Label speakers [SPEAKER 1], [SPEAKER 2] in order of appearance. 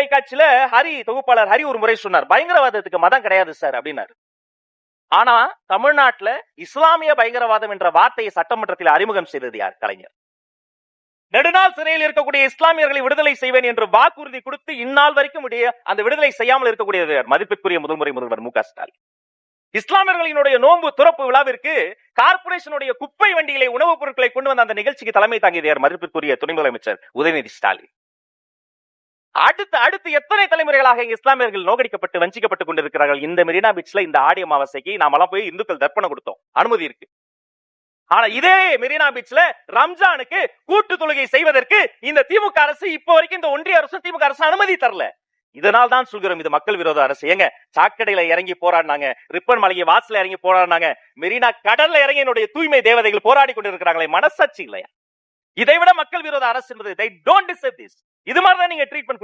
[SPEAKER 1] தொலைக்காட்சியில ஹரி தொகுப்பாளர் ஹரி ஒரு முறை சொன்னார் பயங்கரவாதத்துக்கு மதம் கிடையாது சார் அப்படின்னாரு. ஆனா தமிழ்நாட்டுல இஸ்லாமிய பயங்கரவாதம் என்ற வார்த்தையை சட்டமன்றத்தில் அறிமுகம் செய்தது யார்? கலைஞர். நெடுநாள் சிறையில் இருக்கக்கூடிய இஸ்லாமியர்களை விடுதலை செய்வேன் என்று வாக்குறுதி கொடுத்து இந்நாள் வரைக்கும் உடைய அந்த விடுதலை செய்யாமல் இருக்கக்கூடியது மதிப்பிற்குரிய மதிப்பிற்குரிய முதல்முறை முதல்வர் மு க ஸ்டாலின். இஸ்லாமியர்களினுடைய நோன்பு துறப்பு விழாவிற்கு கார்பரேஷனுடைய குப்பை வண்டிகளை உணவுப் பொருட்களை கொண்டு வந்த அந்த நிகழ்ச்சிக்கு தலைமை தாங்கியது யார்? மதிப்பிற்குரிய துணை முதலமைச்சர் உதயநிதி ஸ்டாலின். அடுத்து அடுத்து எத்தனை தலைமுறைகளாக இஸ்லாமியர்கள் நோகடிக்கப்பட்டு வஞ்சிக்கப்பட்டு கொண்டிருக்கிறார்கள்? இந்த மெரினா பீச்ல இந்த ஆடி அமாவாசைக்கு நாமெல்லாம் போய் இந்துக்கள் தர்ப்பணம் கொடுத்தோம். அனுமதி இருக்கு. ஆனா இதே மெரினா பீச்ல ரம்ஜானுக்கு கூட்டு தொழுகை செய்வதற்கு இந்த திமுக அரசு இப்போ வரைக்கும் இந்த ஒன்றிய அரசு திமுக அரசு அனுமதி தரல. இதனால் தான் சொல்கிறோம் இது மக்கள் விரோத அரசு. ஏங்க சாக்கடையில இறங்கி போராடினாங்க ரிப்பன் மலையை வாசல இறங்கி போராடினாங்க மெரினா கடல்ல இறங்கி என்னுடைய தூய்மை தேவதைகள் போராடி கொண்டிருக்கிறாங்களே மனசாட்சி இல்லையா? இதை விட மக்கள் விரோத அரசு என்பது இது மாதிரி தான் நீங்க ட்ரீட்மெண்ட்